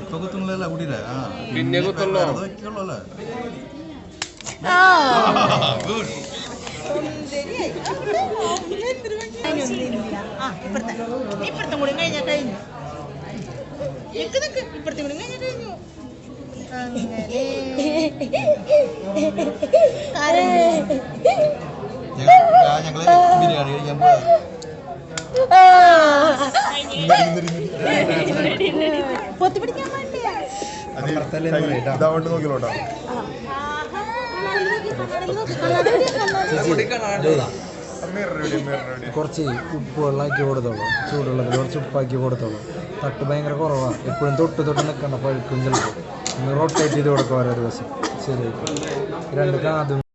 ഇപ്പൊ കുത്തുന്നില്ല കുട്ടിയില്ല ആ പിന്നെ കുത്തുള്ളൂ. ഗുഡ്. ആ ഇപ്പുറത്തെ. ഇപ്പുറത്തും കൂടി കഴിഞ്ഞാൽ കഴിഞ്ഞു. നിക്ക് നിക്ക് ഇപ്പുറത്തും കൂടി കഴിഞ്ഞാൽ കഴിഞ്ഞു. അങ്ങനെ. ഞങ്ങൾ ബിരിയാണി കഴിക്കാൻ പോയത് ഇതാവണ്ട് കുറച്ച് ഉപ്പ് വെള്ളമാക്കി കൊടുത്തോളൂ. ചൂടുള്ളതിൽ കുറച്ച് ഉപ്പാക്കി കൊടുത്തോളൂ. തട്ട് ഭയങ്കര കുറവാ. എപ്പോഴും തൊട്ട് തൊട്ട് നിൽക്കണ്ട പഴുക്കും ചിലപ്പോൾ. ഒന്ന് റൊട്ടേറ്റ് ചെയ്ത് കൊടുക്കും ഓരോ ദിവസം. ശരി രണ്ട് കാതും